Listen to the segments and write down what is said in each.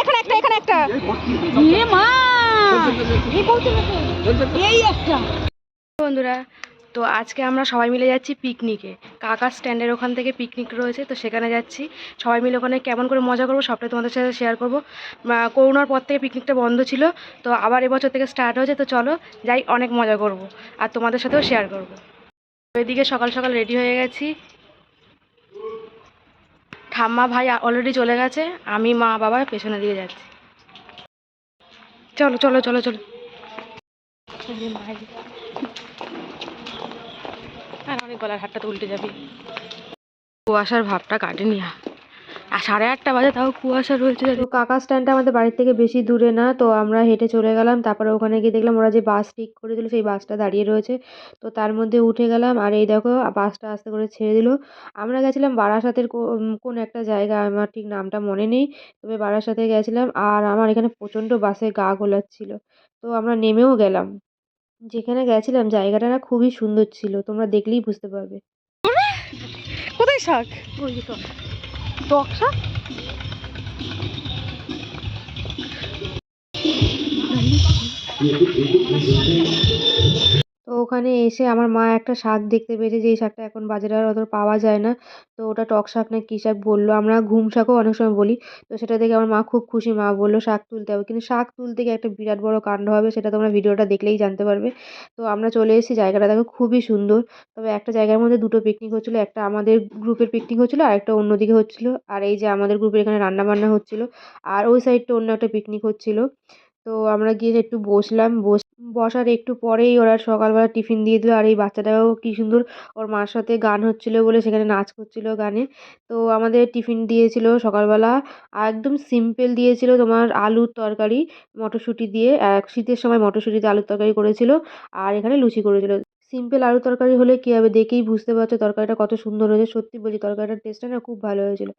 এখানে একটা এখানে একটা। এ মা! এই একটা। বন্ধুরা, তো আজকে আমরা সবাই মিলে যাচ্ছি পিকনিকে। কাকা স্ট্যান্ডের ওখান থেকে পিকনিক রয়েছে, তো সেখানে যাচ্ছি। সবাই মিলে ওখানে কেমন করে মজা করব সবটাই তোমাদের সাথে শেয়ার করব। করোনার পর থেকে পিকনিকটা বন্ধ ছিল, তো আবার এবছর থেকে স্টার্ট হয়েছে, তো চলো যাই অনেক মজা করব। আর তোমাদের সাথেও শেয়ার করব। ওইদিকে সকাল সকাল রেডি হয়ে গেছি। ঠাম্মা ভাই অলরেডি চলে গেছে, আমি মা বাবা পেছনে দিয়ে যাচ্ছি। চলো চলো চলো চলো। আর অনেক গলার হাতটা তো উল্টে যাবে। কুয়াশার ভাবটা কাটেনি আর সাড়ে আটটা বাজে তাও কুয়াশা রয়েছে তো কাকা স্ট্যান্ডটা আমাদের বাড়ির থেকে বেশি দূরে না তো আমরা হেঁটে চলে গেলাম তারপরে ওখানে গিয়ে দেখলাম ওরা যে বাস ঠিক করে দিল সেই বাসটা দাঁড়িয়ে রয়েছে। তো তার মধ্যে উঠে গেলাম আর এই দেখো বাসটা আস্তে করে ছেড়ে দিল। আমরা গেছিলাম বারাসাতের কোন একটা জায়গা আমার ঠিক নামটা মনে নেই তবে বারাসাতে গেছিলাম আর আমার এখানে প্রচণ্ড বাসে গা গোলাচ্ছিল। তো আমরা নেমেও গেলাম। যেখানে গেছিলাম জায়গাটা না খুবই সুন্দর ছিল তোমরা দেখলেই বুঝতে পারবে। কোথায় শাক? Yoksa ওখানে এসে আমার মা একটা শাক দেখতে পেয়েছে যে এই শাকটা এখন বাজারে আর অত পাওয়া যায় না। তো ওটা টক শাক না কী শাক বলল, আমরা ঘুম শাকও অনেক সময় বলি। তো সেটা দেখে আমার মা খুব খুশি, মা বলল, শাক তুলতে হবে। কিন্তু শাক তুলতে গিয়ে একটা বিরাট বড় কাণ্ড হবে, সেটা তোমরা ভিডিওটা দেখলেই জানতে পারবে। তো আমরা চলে এসেছি, জায়গাটা দেখো খুবই সুন্দর। তবে একটা জায়গার মধ্যে দুটো পিকনিক হচ্ছিল, একটা আমাদের গ্রুপের পিকনিক হচ্ছিল, আর একটা অন্যদিকে হচ্ছিল। আর এই যে আমাদের গ্রুপের এখানে রান্নাবান্না হচ্ছিল, আর ওই সাইডটা অন্য একটা পিকনিক হচ্ছিল। তো আমরা গিয়ে একটু বসলাম, বস বসার একটু পরেই ওরা সকালবেলা টিফিন দিয়ে দিল। আর এই বাচ্চাটাও কি সুন্দর, ওর মার সাথে গান হচ্ছিল বলে সেখানে নাচ করছিল গানে। তো আমাদের টিফিন দিয়েছিল সকালবেলা একদম সিম্পল দিয়েছিল তোমার আলুর তরকারি, মটরশুঁটি দিয়ে এক শীতের সময় মটরশুঁটিতে আলুর তরকারি করেছিল, আর এখানে লুচি করেছিল। সিম্পল আলু তরকারি হলে কী হবে? দেখেই বুঝতে পারছ তরকারিটা কত সুন্দর হয়েছে। সত্যি বলছি তরকারিটার টেস্টটা না খুব ভালো হয়েছিল।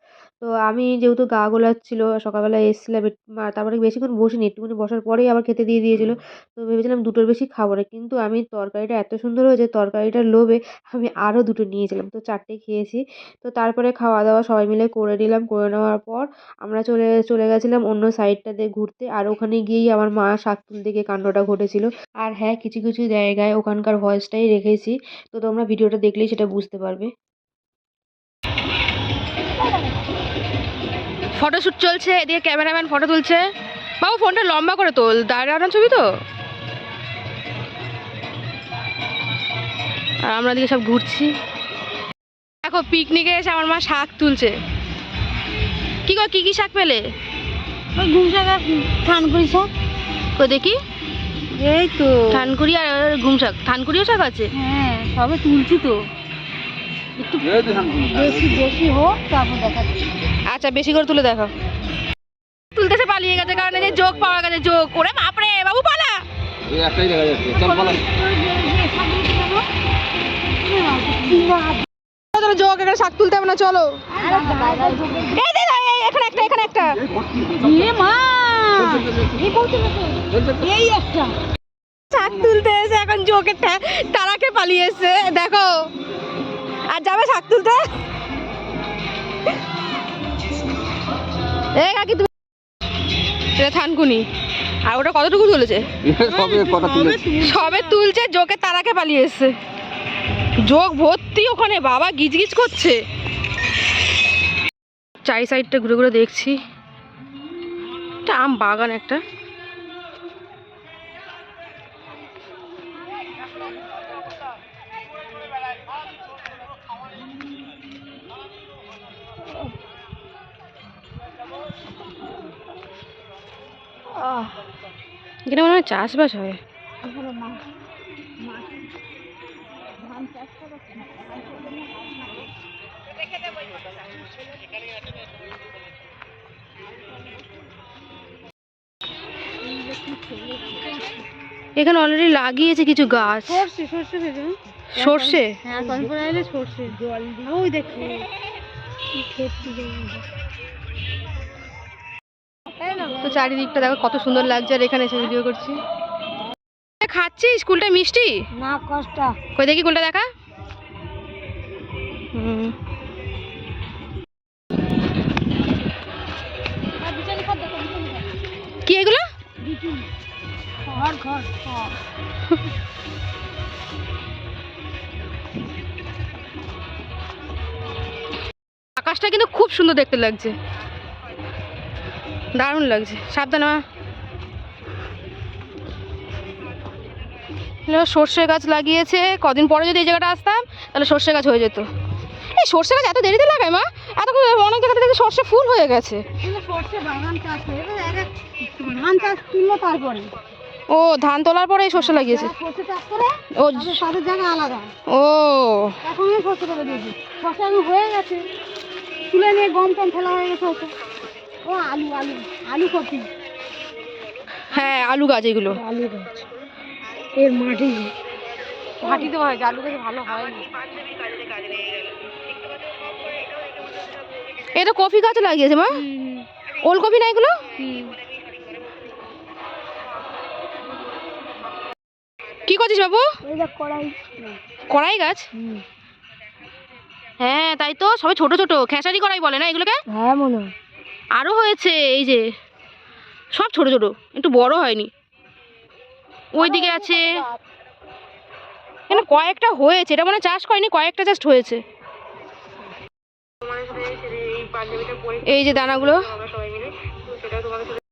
তো আমি যেহেতু গা গোলাচ্ছিল সকালবেলা এসেছিলাম তারপরে বেশিক্ষণ বসিনি, একটুখানি বসার পরেই আবার খেতে দিয়ে দিয়েছিল। তো ভেবেছিলাম দুটোর বেশি খাব না। কিন্তু আমি তরকারিটা এত সুন্দর হয়েছে, তরকারিটার লোভে আমি আরও দুটো নিয়েছিলাম। তো চারটে খেয়েছি। তো তারপরে খাওয়া দাওয়া সবাই মিলে করে নিলাম। করে নেওয়ার পর আমরা চলে চলে গেছিলাম অন্য সাইডটাতে ঘুরতে। আর ওখানে গিয়েই আমার মা শাক তুলতে গিয়ে কাণ্ডটা ঘটেছিল। আর হ্যাঁ কিছু কিছু জায়গায় ওখানকার ভয়েসটাই রেখেছি। তো তোমরা ভিডিওটা দেখলেই সেটা বুঝতে পারবে। ফটোশ্যুট চলছে এদিকে ক্যামেরাম্যান ফটো তুলছে। বাবু ফোনটা লম্বা করে তোল দাঁড়িয়ে আনার ছবি তো। আর আমরা এদিকে সব ঘুরছি। দেখো পিকনিকে এসে আমার মা শাক তুলছে। কি কি কি শাক পেলে? ওই ঘুম শাক আর থানকুড়ি শাক। তো দেখি। এই তো। থানকুড়ি আর ঘুম শাক। থানকুড়িও শাক আছে? হ্যাঁ সবে তুলছি তো। একটু বেশি বেশি হোক তারপর দেখাচ্ছি। আচ্ছা বেশি করে তুলে দেখো। তুলতেছে পালিয়ে গেছে কারণ এই যে যোগ পাওয়া গেছে যোগ। করে বাপরে বাবু পালা। এই একটাই দেখা যাচ্ছে। চল পালা। চলো যোগ এখানে শাক তুলতে হবে না চলো। এই দে এই, এই, এখানে একটা এখানে একটা। মা এই একটা শাক তুলতে এসে এখন যোগে তারাকে পালিয়ে এসছে দেখো। আর যাবে শাক তুলতে? এই কাকি তুমি এটা থানকুনি। আর ওটা কতটুকু তুলেছে? সবে কটা তুলেছি। সবে তুলছে যোগে তারাকে পালিয়ে এসছে যোগ ভর্তি ওখানে বাবা গিজগিজ করছে। চারি সাইডটা ঘুরে ঘুরে দেখছি। এটা আম বাগান একটা। এখানে মনে হয় চাষবাস হয়। এখানে অলরেডি লাগিয়েছে কিছু গাছ। সর্ষে সর্ষে ভেজে সর্ষে? হ্যাঁ তারপরে এলে সর্ষে। জল দিয়ে ওই দেখো। তো চারিদিকটা দেখো কত সুন্দর লাগছে আর এখানে এসে ভিডিও করছি। খাচ্ছি স্কুলটা মিষ্টি? না কষ্ট। কই দেখি কোনটা দেখা। হুম। কি এগুলো? আকাশটা কিন্তু খুব সুন্দর দেখতে লাগছে। দারুণ লাগছে। সাবধানে সর্ষে গাছ লাগিয়েছে। কদিন পরে যদি এই জায়গাটা আসতাম, তাহলে সর্ষে গাছ হয়ে যেত। এই সর্ষে গাছ এত দেরিতে লাগায় মা? এত অনেক জায়গাতে দেখি সর্ষে ফুল হয়ে গেছে। সর্ষে বাগান চাষ ধান চাষ তুললো তারপরে। ও ধান তোলার পরে এই সর্ষে লাগিয়েছে। ও তাদের জায়গা আলাদা। ও। এখন সর্ষে এখন হয়ে গেছে। তুলে নিয়ে গম টম ফেলা হয়ে গেছে ও আলু আলু আলু কপি হ্যাঁ আলু গাছ এগুলো। আলু গাছ। এর মাটি। মাটিতে হয়েছে আলু গাছ ভালো হয়নি। এটা কফি গাছ লাগিয়েছে মা? ওলকপি না এগুলো? কি করছিস বাবু? কড়াই। কড়াই গাছ? হ্যাঁ তাই তো সবাই ছোট ছোট খেসারি কড়াই বলে না এগুলোকে? হ্যাঁ মনে আরও হয়েছে এই যে সব ছোট ছোট একটু বড় হয়নি। ওইদিকে আছে। এখানে কয়েকটা হয়েছে এটা মানে চাষ করেনি কয়েকটা জাস্ট হয়েছে। এই যে দানাগুলো।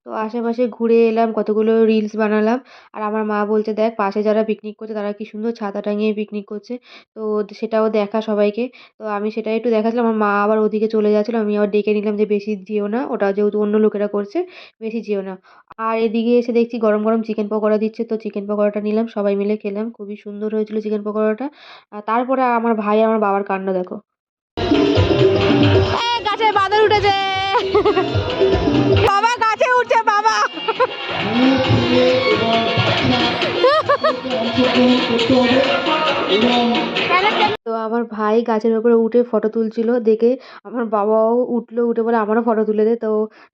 তো আশেপাশে ঘুরে এলাম, কতগুলো রিলস বানালাম। আর আমার মা বলছে, দেখ, পাশে যারা পিকনিক করছে, তারা কি সুন্দর ছাতা টাঙিয়ে পিকনিক করছে। তো সেটাও দেখা সবাইকে। তো আমি সেটাই একটু দেখাচ্ছিলাম। আমার মা আবার ওদিকে চলে যাচ্ছিল। আমি আবার ডেকে নিলাম যে, বেশি যেও না, ওটা যেহেতু অন্য লোকেরা করছে, বেশি যেও না। আর এদিকে এসে দেখছি, গরম গরম চিকেন পকোড়া দিচ্ছে। তো চিকেন পকোড়াটা নিলাম, সবাই মিলে খেলাম। খুবই সুন্দর হয়েছিল চিকেন পকোড়াটা। আর তারপরে আমার ভাই, আমার বাবার কাণ্ড, দেখো। গাছে বাদর উঠেছে। বাবা গাছে উঠছে, বাবা। তো আমার ভাই গাছের উপরে উঠে ফটো তুলছিল, দেখে আমার বাবাও উঠল, উঠে বলে, আমারও ফটো তুলে দে। তো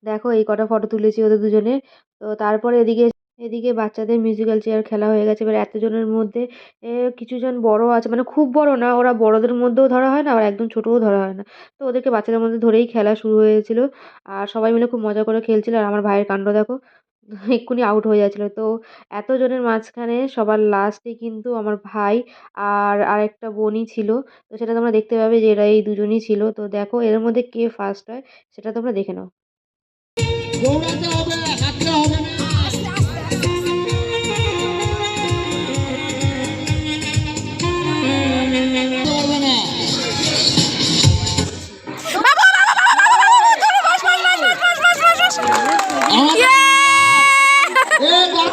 দেখো, এই কটা ফটো তুলেছি ওদের দুজনে তো তারপরে এদিকে এদিকে বাচ্চাদের মিউজিক্যাল চেয়ার খেলা হয়ে গেছে। এবার এতজনের মধ্যে, এ, কিছুজন বড় আছে। মানে খুব বড় না, ওরা বড়দের মধ্যেও ধরা হয় না, আবার একদম ছোটও ধরা হয় না। তো ওদেরকে বাচ্চাদের মধ্যে ধরেই খেলা শুরু হয়েছিল। আর সবাই মিলে খুব মজা করে খেলছিল। আর আমার ভাইয়ের কাণ্ড দেখো, এক্ষুনি আউট হয়ে যাচ্ছিল। তো এতজনের মাঝখানে সবার লাস্টে কিন্তু আমার ভাই আর আরেকটা বোনই ছিল। তো সেটা তোমরা দেখতে পাবে যে এরা এই দুজনই ছিল। তো দেখো এর মধ্যে কে ফার্স্ট হয়, সেটা তোমরা দেখে নাও।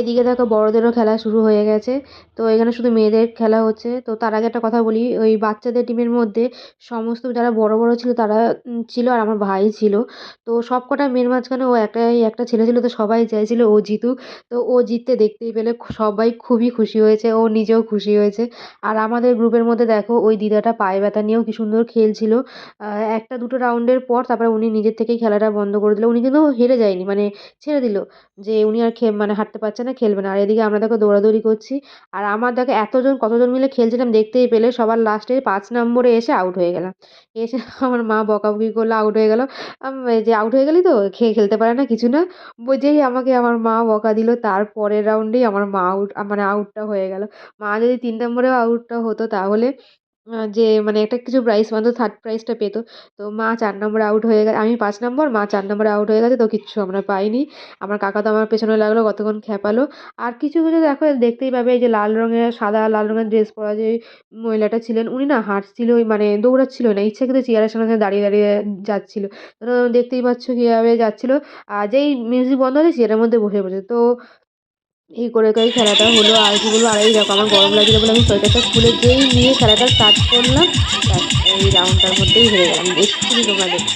এদিকে দেখো বড়দেরও খেলা শুরু হয়ে গেছে। তো এখানে শুধু মেয়েদের খেলা হচ্ছে। তো তার আগে একটা কথা বলি, ওই বাচ্চাদের টিমের মধ্যে সমস্ত যারা বড় বড় ছিল তারা ছিল আর আমার ভাই ছিল। তো সব কটা মেয়ের মাঝখানে ও একটাই, একটা ছেলে ছিল, তো সবাই চাইছিল ও জিতুক। তো ও জিততে দেখতেই পেলে সবাই খুবই খুশি হয়েছে, ও নিজেও খুশি হয়েছে। আর আমাদের গ্রুপের মধ্যে দেখো, ওই দিদাটা পায়ে ব্যথা নিয়েও কি সুন্দর খেলছিল। একটা দুটো রাউন্ডের পর তারপরে উনি নিজের থেকেই খেলাটা বন্ধ করে দিল। উনি কিন্তু হেরে যায়নি মানে ছেড়ে দিল যে উনি আর খে মানে হাঁটতে পারছে না, খেলবে না। আর এদিকে আমরা দেখো দৌড়াদৌড়ি করছি। আর আমার দেখো এতজন, কতজন মিলে খেলছিলাম দেখতেই পেলে, সবার লাস্টে পাঁচ নম্বরে এসে আউট হয়ে গেলাম। এসে আমার মা বকাবকি করল আউট হয়ে গেল। যে আউট হয়ে গেলি তো, খেয়ে খেলতে পারে না কিছু না। বুঝেই আমাকে আমার মা বকা দিল, তার পরের রাউন্ডেই আমার মা আউট মানে আউটটা হয়ে গেল। মা যদি তিন নম্বরেও আউটটা হতো তাহলে যে মানে একটা কিছু প্রাইজ মানে থার্ড প্রাইজটা পেতো। তো মা চার নম্বরে আউট হয়ে গেছে আমি পাঁচ নম্বর মা চার নম্বরে আউট হয়ে গেছে, তো কিচ্ছু আমরা পাইনি। আমার কাকা তো আমার পেছনে লাগল, কতক্ষণ খেপালো। আর কিছু কিছু দেখো, দেখতেই পাবে, এই যে লাল রঙের, সাদা লাল রঙের ড্রেস পরা যে মহিলাটা ছিলেন, উনি না হাঁটছিলই মানে দৌড়াচ্ছিল না ইচ্ছাকৃত চেয়ারের সামনে দাঁড়িয়ে দাঁড়িয়ে যাচ্ছিল। দেখতেই পাচ্ছ কীভাবে যাচ্ছিল। আর যেই মিউজিক বন্ধ হয়েছে, চেয়ারের মধ্যে বসে পড়েছে। তো এই করে করেই খেলাটা হলো আর কি বলব আর এই দেখো আমার গরম লাগছিল বলে আমি সোয়েটারটা খুলে যেই নিয়ে খেলাটা স্টার্ট করলাম ব্যাস, এই রাউন্ডটার মধ্যেই হেরে গেলাম। এক্ষুনি তোমরা দেখছ।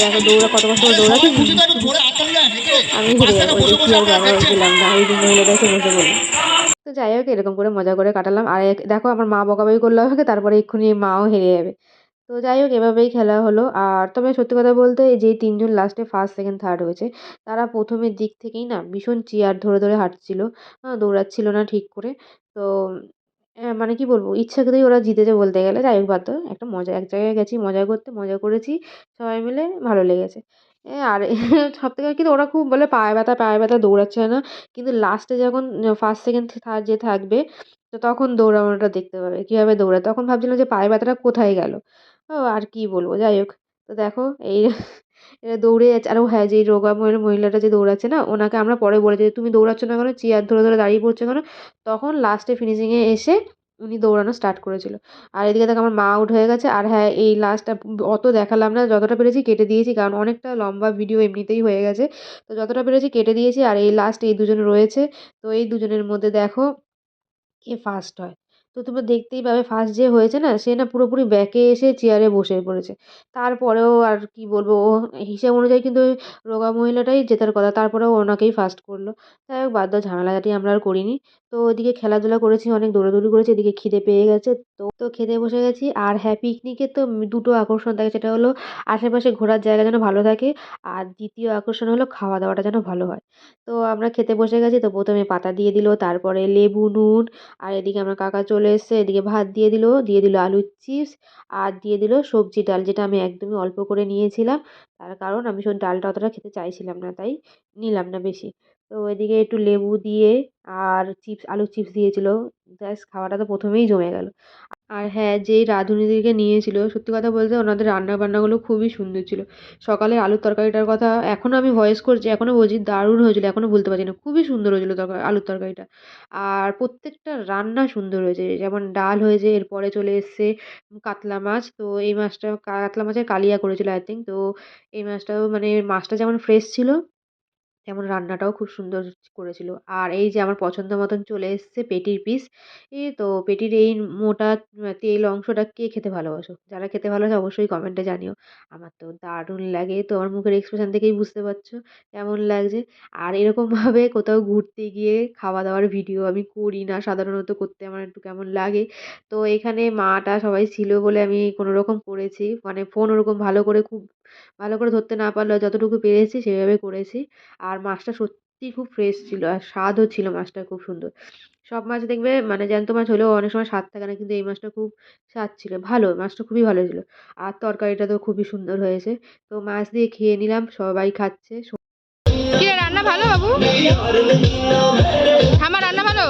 দেখো দৌড়া কত কষ্ট করে দৌড়াচ্ছে আমি হেরে যাব দেখি আর ব্যবহার ছিলাম না ওই এসে বসে বলল তো যাই হোক এরকম করে মজা করে কাটালাম। আর দেখো আমার মা বকাবকি করল আমাকে তারপরে এক্ষুনি মাও হেরে যাবে। তো যাই হোক, এভাবেই খেলা হলো। আর তবে সত্যি কথা বলতে যেই তিনজন লাস্টে ফার্স্ট সেকেন্ড থার্ড হয়েছে, তারা প্রথমের দিক থেকেই না ভীষণ চেয়ার ধরে ধরে হাঁটছিল। দৌড়াচ্ছিল না ঠিক করে। তো মানে কি বলব ইচ্ছাকৃতই ওরা জিতেছে বলতে গেলে। যাই হোক, বাদ একটা মজা, এক জায়গায় গেছি, মজা করতে, মজা করেছি, সবাই মিলে ভালো লেগেছে। আর সবথেকে কিন্তু ওরা খুব বলে পায়ে ব্যথা পায়ে ব্যথা দৌড়াচ্ছে না। কিন্তু লাস্টে যখন ফার্স্ট সেকেন্ড থার্ড যে থাকবে, তো তখন দৌড়ানোটা দেখতে পাবে, কীভাবে দৌড়ায়। তখন ভাবছিলাম যে পায়ে ব্যথাটা কোথায় গেল? আর কি বলব? যাই হোক, তো দেখো এই দৌড়ে যাচ্ছে। আর ও হ্যাঁ যে রোগা মহিলা, মহিলাটা যে দৌড়াচ্ছে না, ওনাকে আমরা পরে বলেছি যে, তুমি দৌড়াচ্ছ না কেন? চেয়ার ধরে ধরে দাঁড়িয়ে পড়ছো কেন? তখন লাস্টে ফিনিশিংয়ে এসে উনি দৌড়ানো স্টার্ট করেছিল। আর এদিকে দেখো আমার মা আউট হয়ে গেছে। আর হ্যাঁ এই লাস্টটা অত দেখালাম না, যতটা পেরেছি কেটে দিয়েছি, কারণ অনেকটা লম্বা ভিডিও এমনিতেই হয়ে গেছে। তো যতটা পেরেছি কেটে দিয়েছি, আর এই লাস্ট এই দুজন রয়েছে। তো এই দুজনের মধ্যে দেখো কে ফার্স্ট হয়। তো তোমরা দেখতেই পাবে ফার্স্ট যে হয়েছে না, সে না পুরোপুরি ব্যাকে এসে চেয়ারে বসে পড়েছে। তারপরেও আর কি বলব, ও হিসেব অনুযায়ী কিন্তু ওই রোগা মহিলাটাই জেতার কথা, তারপরেও ওনাকেই ফার্স্ট করল। যাই হোক, বাদ দাও, ঝামেলাঝাটি আমরা আর করিনি। তো ওইদিকে খেলাধুলা করেছি, অনেক দৌড়াদৌড়ি করেছি, এদিকে খিদে পেয়ে গেছে। তো তো খেতে বসে গেছি। আর হ্যাঁ পিকনিকে তো দুটো আকর্ষণ থাকে, সেটা হলো আশেপাশে ঘোরার জায়গা যেন ভালো থাকে, আর দ্বিতীয় আকর্ষণ হলো খাওয়া দাওয়াটা যেন ভালো হয়। তো আমরা খেতে বসে গেছি, তো প্রথমে পাতা দিয়ে দিল, তারপরে লেবু, নুন, আর এদিকে আমার কাকা চলে এসছে, এদিকে ভাত দিয়ে দিল দিয়ে দিল আলুর চিপস আর দিয়ে দিল সবজি ডাল, যেটা আমি একদমই অল্প করে নিয়েছিলাম। তার কারণ আমি সব ডালটা অতটা খেতে চাইছিলাম না, তাই নিলাম না বেশি। তো এদিকে একটু লেবু দিয়ে আর চিপস, আলুর চিপস দিয়েছিল। ব্যাস, খাওয়াটা তো প্রথমেই জমে গেল। আর হ্যাঁ যেই রাঁধুনিদিকে নিয়েছিল, সত্যি কথা বলতে ওনাদের রান্না বান্নাগুলো খুবই সুন্দর ছিল। সকালের আলুর তরকারিটার কথা এখনও আমি ভয়েস করছি এখনও বলছি, দারুণ হয়েছিল এখনও ভুলতে পারছি না। খুবই সুন্দর হয়েছিল তরকারি আলুর তরকারিটা। আর প্রত্যেকটা রান্না সুন্দর হয়েছে, যেমন ডাল হয়েছে, এরপরে চলে এসছে কাতলা মাছ। তো এই মাছটা, কাতলা মাছের কালিয়া করেছিল আই থিঙ্ক তো এই মাছটাও মানে মাছটা যেমন ফ্রেশ ছিল তেমন রান্নাটাও খুব সুন্দর করেছিল। আর এই যে আমার পছন্দ মতন চলে এসছে পেটির পিস এই তো পেটির এই মোটা তেল অংশটা কে খেতে ভালোবাসো? যারা খেতে ভালোবাসো অবশ্যই কমেন্টে জানিও। আমার তো দারুণ লাগে তো আমার মুখের এক্সপ্রেশন থেকেই বুঝতে পারছ কেমন লাগছে। আর এরকমভাবে কোথাও ঘুরতে গিয়ে খাওয়া দাওয়ার ভিডিও আমি করি না, সাধারণত করতে আমার একটু কেমন লাগে। তো এখানে মাটা সবাই ছিল বলে আমি কোনো রকম করেছি মানে ফোন ওরকম ভালো করে খুব ভালো করে ধরতে না পারলেও যতটুকু পেরেছি সেভাবে করেছি। আর মাছটা সত্যিই খুব ফ্রেশ ছিল আর স্বাদও ছিল মাছটা খুব সুন্দর। সব মাছ দেখবে মানে জ্যান্ত মাছ হলেও অনেক সময় স্বাদ থাকে না কিন্তু এই মাছটা খুব স্বাদ ছিল। ভালো, মাছটা খুবই ভালো ছিল। আর তরকারিটা তো খুবই সুন্দর হয়েছে। তো মাছ দিয়ে খেয়ে নিলাম, সবাই খাচ্ছে। রান্না ভালো বাবু? আমার রান্না ভালো?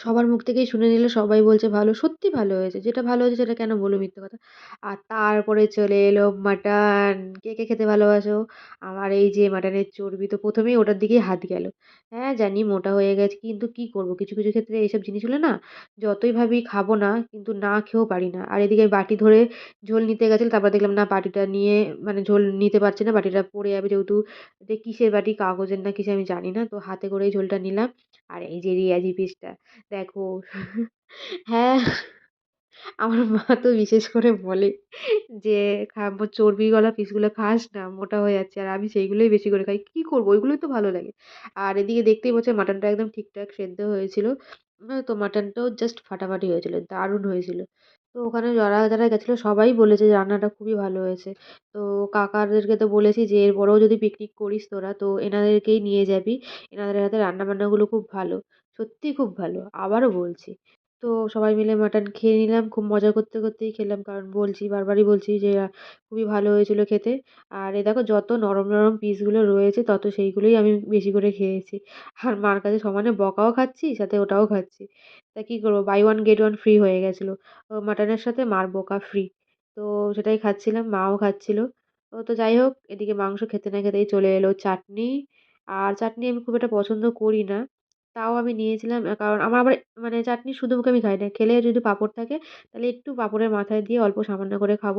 সবার মুখ থেকেই শুনে নিলে সবাই বলছে ভালো, সত্যি ভালো হয়েছে। যেটা ভালো হয়েছে সেটা কেন বলব মিথ্যে কথা? আর তারপরে চলে এলো মাটন কে কে খেতে ভালোবাসো? আমার এই যে মাটনের চর্বি তো প্রথমেই ওটার দিকেই হাত গেল। হ্যাঁ জানি মোটা হয়ে গেছে, কিন্তু কি করব? কিছু কিছু ক্ষেত্রে এইসব জিনিস হলে না যতই ভাবি খাব না, কিন্তু না খেয়েও পারি না। আর এদিকে বাটি ধরে ঝোল নিতে গেছিল, তারপর দেখলাম না, বাটিটা নিয়ে মানে ঝোল নিতে পারছি না, বাটিটা পড়ে যাবে যেহেতু। কিসের বাটি? কাগজের না কিসে আমি জানি না। তো হাতে করেই ঝোলটা নিলাম। আর এই যে রিয়াজি পিসটা, দেখো হ্যাঁ আমার মা তো বিশেষ করে বলে যে খাব গলা পিসগুলো খাস না, মোটা হয়ে যাচ্ছে, আর আমি সেইগুলোই বেশি করে খাই। কী করব? ওইগুলোই তো ভালো লাগে। আর এদিকে দেখতেই পাচ্ছ, মাটনটা একদম ঠিকঠাক সেদ্ধ হয়েছিল। তো মাটনটাও জাস্ট ফাটাফাটি হয়েছিলো, দারুণ হয়েছিল। তো ওখানে যারা যারা গেছিল সবাই বলেছে যে রান্নাটা খুবই ভালো হয়েছে। তো কাকাদেরকে তো বলেছি যে এর এরপরেও যদি পিকনিক করিস তোরা, তো এনাদেরকেই নিয়ে যাবি। এনাদের হাতে রান্না বান্নাগুলো খুব ভালো, সত্যিই খুব ভালো, আবারও বলছি। তো সবাই মিলে মাটন খেয়ে নিলাম। খুব মজা করতে, করতেই খেলাম। কারণ বলছি, বারবারই বলছি যে খুবই ভালো হয়েছিল খেতে। আর এ দেখো, যত নরম নরম পিসগুলো রয়েছে, তত সেইগুলোই আমি বেশি করে খেয়েছি। আর মার কাছে সমানে বকাও খাচ্ছি, সাথে ওটাও খাচ্ছি। তা কী করব? Buy one get one free হয়ে গেছিল। মাটনের সাথে মার বকা ফ্রি তো সেটাই খাচ্ছিলাম, মাও খাচ্ছিল। তো যাই হোক, এদিকে মাংস খেতে না খেতেই চলে এলো। চাটনি, আর চাটনি আমি খুব একটা পছন্দ করি না। তাও আমি নিয়েছিলাম কারণ আমার আবার মানে চাটনি শুধু মুখে আমি খাই না। খেলে যদি পাঁপড় থাকে, তাহলে একটু পাঁপড়ের মাথায় দিয়ে অল্প সামান্য করে খাব।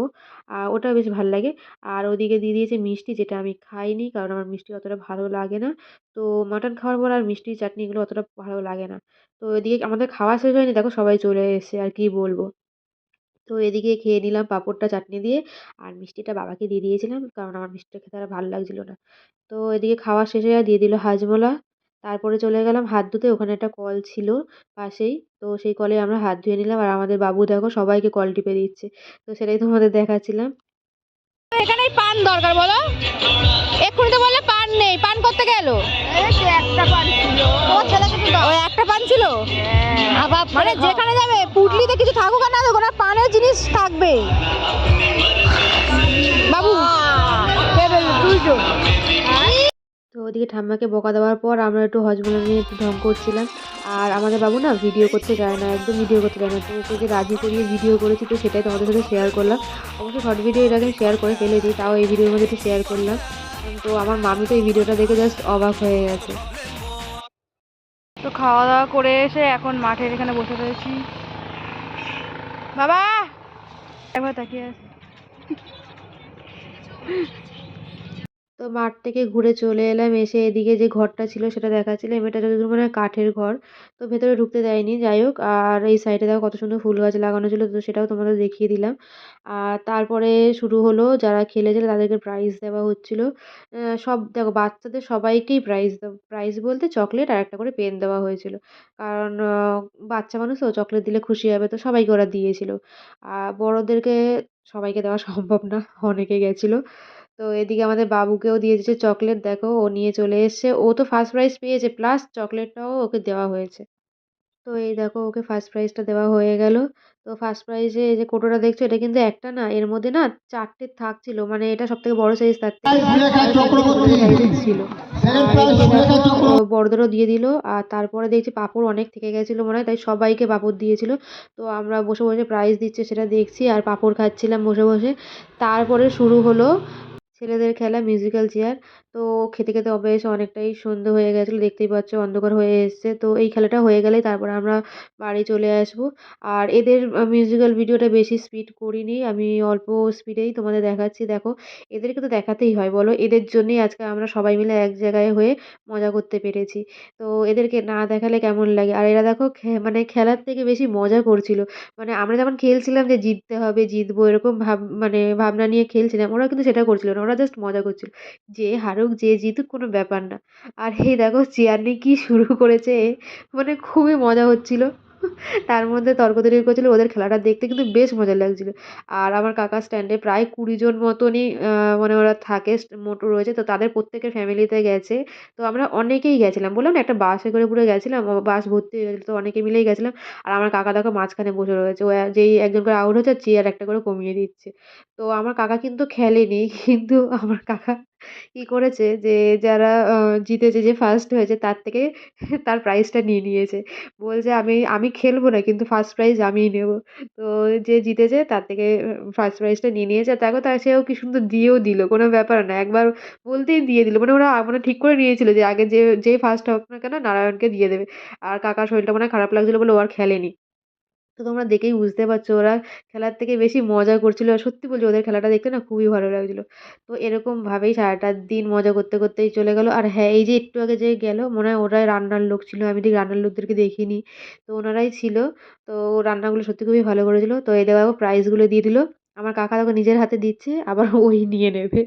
আর ওটা বেশ ভালো লাগে। আর ওদিকে দিয়ে দিয়েছে মিষ্টি, যেটা আমি খাইনি, কারণ আমার মিষ্টি অতটা ভালো লাগে না। তো মাটন খাওয়ার পর আর মিষ্টি চাটনি এগুলো অতটা ভালো লাগে না। তো এদিকে আমাদের খাওয়া শেষ হয়নি, দেখো সবাই চলে এসেছে, আর কি বলব। তো এদিকে খেয়ে নিলাম পাঁপড়টা চাটনি দিয়ে আর মিষ্টিটা বাবাকে দিয়ে দিয়েছিলাম, কারণ আমার মিষ্টিটা খেতে আর ভালো লাগছিল না। তো এদিকে খাওয়া শেষে দিয়ে দিল হাজমোলা তারপরে চলে গেলাম হাত ধুতে ওখানে একটা কল ছিল পাশেই। তো সেই কলে আমরা হাত ধুয়ে নিলাম আর আমাদের বাবু দেখো সবাইকে কল টিপে দিচ্ছে। তো সেটাই তোমাদের দেখাচ্ছিলাম। এখানেই পান দরকার বলো। এক্ষুনি তো বললে পান নেই। পান করতে গেল? একটা পান ছিল। একটা পান ছিল? আবার মানে যেখানে যাবে পুটলিতে কিছু থাকুক আর না থাকুক ওনার পানের জিনিস থাকবে। বাবু তুলছো? তো ওদিকে ঠাম্মাকে বকা দেওয়ার পর আমরা একটু হজমলা নিয়ে একটু ঢং করছিলাম। আর আমাদের বাবু না ভিডিও করতে চায় না, একদম ভিডিও করতে চায় না। তো ওকে যে রাজি করিয়ে ভিডিও করেছি, তো সেটাই তোমাদের সাথে শেয়ার করলাম। অবশ্যই শর্ট ভিডিও আগে শেয়ার করে ফেলে দিই তাও এই ভিডিওর মধ্যে একটু শেয়ার করলাম। তো আমার মামি তো এই ভিডিওটা দেখে জাস্ট অবাক হয়ে গেছে। তো খাওয়া দাওয়া করে এসে এখন মাঠের এখানে বসে রয়েছি। বাবা! একবার তাকিয়ে আছে তো মাঠ থেকে ঘুরে চলে এলাম। এসে এদিকে যে ঘরটা ছিল সেটা দেখাচ্ছিলাম। এটা যতদূর মনে হয় কাঠের ঘর। তো ভেতরে ঢুকতে দেয়নি। যাই হোক, আর এই সাইডে দেখো কত সুন্দর ফুল গাছ লাগানো ছিল। তো সেটাও তোমাদের দেখিয়ে দিলাম। আর তারপরে শুরু হলো, যারা খেলেছিল তাদেরকে প্রাইজ দেওয়া হচ্ছিল। সব দেখো, বাচ্চাদের সবাইকেই প্রাইজ প্রাইজ বলতে চকলেট আর একটা করে পেন দেওয়া হয়েছিল। কারণ বাচ্চা মানুষ তো চকলেট দিলে খুশি হবে। তো সবাইকে ওরা দিয়েছিল। আর বড়োদেরকে সবাইকে দেওয়া সম্ভব না। অনেকে গেছিল। তো এদিকে আমাদের বাবুকেও দিয়ে দিয়েছে চকলেট দেখো ও নিয়ে চলে এসেছে। ও তো ফার্স্ট প্রাইজ পেয়েছে প্লাস চকলেটটাও ওকে দেওয়া হয়েছে। তো এই দেখো ওকে ফার্স্ট প্রাইজটা দেওয়া হয়ে গেল। তো ফার্স্ট প্রাইজে এই যে কোটোটা দেখছ এটা কিন্তু একটা না এর মধ্যে না চারটে থাক ছিল মানে এটা সব থেকে বড় সাইজ তার ছিল। বড়দেরও দিয়ে দিল আর তারপরে দেখছি পাঁপড় অনেক থেকে গেছিল মনে হয় তাই সবাইকে পাঁপড় দিয়েছিল। তো আমরা বসে বসে প্রাইজ দিচ্ছে সেটা দেখছি আর পাঁপড় খাচ্ছিলাম বসে বসে। তারপরে শুরু হলো ছেলেদের খেলা মিউজিক্যাল চেয়ার তো খেতে খেতে অবশ্যই অনেকটাই সন্ধে হয়ে গেছিল, দেখতেই পাচ্ছ অন্ধকার হয়ে এসছে। তো এই খেলাটা হয়ে গেলে তারপরে আমরা বাড়ি চলে আসব। আর এদের মিউজিক্যাল ভিডিওটা বেশি স্পিড করিনি, আমি অল্প স্পিডেই তোমাদের দেখাচ্ছি। দেখো, এদেরকে তো দেখাতেই হয়, বলো? এদের জন্যই আজকে আমরা সবাই মিলে এক জায়গায় হয়ে মজা করতে পেরেছি। তো এদেরকে না দেখালে কেমন লাগে? আর এরা দেখো মানে খেলার থেকে বেশি মজা করছিল। মানে আমরা যেমন খেলছিলাম যে জিততে হবে, জিতবো, এরকম ভাব মানে ভাবনা নিয়ে খেলছিলাম ওরা কিন্তু সেটা করছিল না। ওরা জাস্ট মজা করছিল যে হারুক, যে জিতুক কোনো ব্যাপার না। আর হে দেখো, চেয়ার নিয়ে কী শুরু করেছে মানে খুবই মজা হচ্ছিল। তার মধ্যে তর্ক তর্কি করছিল, ওদের খেলাটা দেখতে কিন্তু বেশ মজা লাগছিল। আর আমার কাকার স্ট্যান্ডে প্রায় কুড়ি জন মতনই মানে ওরা থাকে মোটর রয়েছে। তো তাদের প্রত্যেকের ফ্যামিলিতে গেছে। তো আমরা অনেকেই গেছিলাম। বললাম না, একটা বাসে করে পুরো গেছিলাম বাস ভর্তি হয়ে গেছিল, তো অনেকে মিলেই গেছিলাম। আর আমার কাকা দেখো মাঝখানে বসে রয়েছে। ও যেই একজন করে আউট হচ্ছে চেয়ার একটা করে কমিয়ে দিচ্ছে। তো আমার কাকা কিন্তু খেলেনি, কিন্তু আমার কাকা কি করেছে যে, যারা জিতেছে যে ফার্স্ট হয়েছে তার থেকে তার প্রাইজটা নিয়ে নিয়েছে। বলছে, আমি আমি খেলব না, কিন্তু ফার্স্ট প্রাইজ আমিই নেব। তো যে জিতেছে তার থেকে ফার্স্ট প্রাইজটা নিয়ে নিয়েছে। দেখো তার সেও কি সুন্দর দিয়েও দিল, কোনো ব্যাপার না। একবার বলতেই দিয়ে দিল মানে ওরা মানে ঠিক করে নিয়েছিল যে, আগে যে যেই ফার্স্ট হোক না কেন, নারায়ণকে দিয়ে দেবে। আর কাকার শরীরটা মনে খারাপ লাগছিল বলে ও আর খেলেনি। তো তোমরা দেখেই বুঝতে পারছ। ওরা খেলার থেকে বেশি মজা করছিল। আর সত্যি বলছি, ওদের খেলাটা দেখতে না খুবই ভালো লাগছিল। তো এরকমভাবেই সারাটা দিন মজা করতে করতেই চলে গেল। আর হ্যাঁ এই যে একটু আগে যে গেল, মনে হয় ওরাই রান্নার লোক ছিল। আমি ঠিক রান্নার লোকদেরকে দেখিনি। তো ওনারাই ছিল। তো রান্নাগুলো সত্যি খুবই ভালো করেছিল। তো এই দেখো প্রাইজগুলো দিয়ে দিল। আমার কাকা দেখো নিজের হাতে দিচ্ছে, আবার ওই নিয়ে নেবে।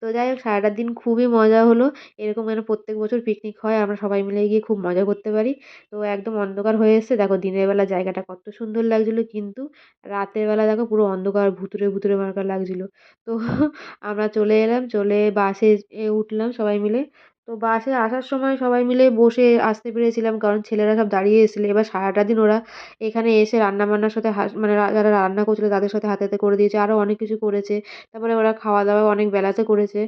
তো যাই হোক, সারাটা দিন খুবই মজা হলো। এরকম যেন প্রত্যেক বছর পিকনিক হয়, আমরা সবাই মিলে গিয়ে খুব মজা করতে পারি। তো একদম অন্ধকার হয়ে এসছে। দেখো, দিনের বেলা জায়গাটা কত সুন্দর লাগছিল কিন্তু রাতের বেলা দেখো পুরো অন্ধকার ভুতুরে ভুতুরে মার্কা লাগছিল। তো আমরা চলে এলাম, চলে বাসে উঠলাম সবাই মিলে। তো বাসে আসার সময় সবাই মিলে বসে আসতে পেরেছিলাম, কারণ ছেলেরা সব দাঁড়িয়ে এসেছিল। এবার সারাটা দিন ওরা এখানে এসে রান্না বান্নার সাথে হাস মানে যারা রান্না করছিল তাদের সাথে হাতে হাতে করে দিয়েছে আরও অনেক কিছু করেছে। তারপরে ওরা খাওয়া দাওয়া অনেক বেলাতে করেছে।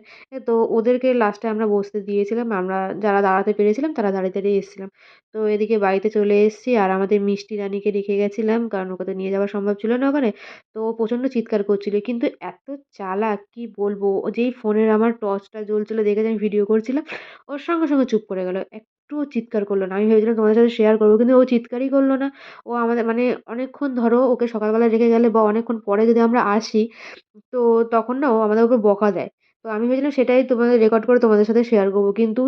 তো ওদেরকে লাস্টে আমরা বসতে দিয়েছিলাম, আমরা যারা দাঁড়াতে পেরেছিলাম তারা দাঁড়িয়ে দাঁড়িয়ে এসেছিলাম। তো এদিকে বাড়িতে চলে এসেছি আর আমাদের মিষ্টি রানীকে রেখে গেছিলাম, কারণ ওকে তো নিয়ে যাওয়া সম্ভব ছিল না ওখানে। তো প্রচণ্ড চিৎকার করছিল, কিন্তু এত চালাক, কি বলব? যেই ফোনের আমার টর্চটা জ্বলছিল, দেখে আমি ভিডিও করছিলাম ওর সঙ্গে সঙ্গে চুপ করে গেল। একটুও চিৎকার করল না। আমি ভেবেছিলাম তোমাদের সাথে শেয়ার করব, কিন্তু ও চিৎকারই করল না। ও আমাদের মানে অনেকক্ষণ ধরো ওকে সকালবেলা রেখে গেলে বা অনেকক্ষণ পরে যদি আমরা আসি, তো তখন না ও আমাদের ওপর বকা দেয়। তো আমি ভেবেছিলাম সেটাই তোমাদের রেকর্ড করে তোমাদের সাথে শেয়ার করব। কিন্তু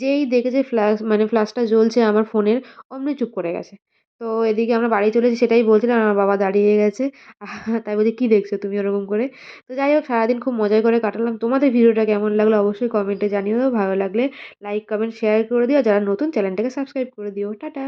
যেই দেখেছে ফ্ল্যাশ মানে ফ্ল্যাশটা জ্বলছে আমার ফোনের অমনি চুপ করে গেছে। তো এদিকে আমরা বাড়ি চলেছি সেটাই বলছিলাম, আমার বাবা দাঁড়িয়ে গেছে। তাই বলছি, কী দেখছ তুমি ওরকম করে? তো যাই হোক, সারাদিন খুব মজাই করে কাটালাম। তোমাদের ভিডিওটা কেমন লাগল অবশ্যই কমেন্টে জানিয়ে জানিও। ভালো লাগলে লাইক, কমেন্ট, শেয়ার করে দিও। যারা নতুন, চ্যানেলটাকে সাবস্ক্রাইব করে দিও। টাটা!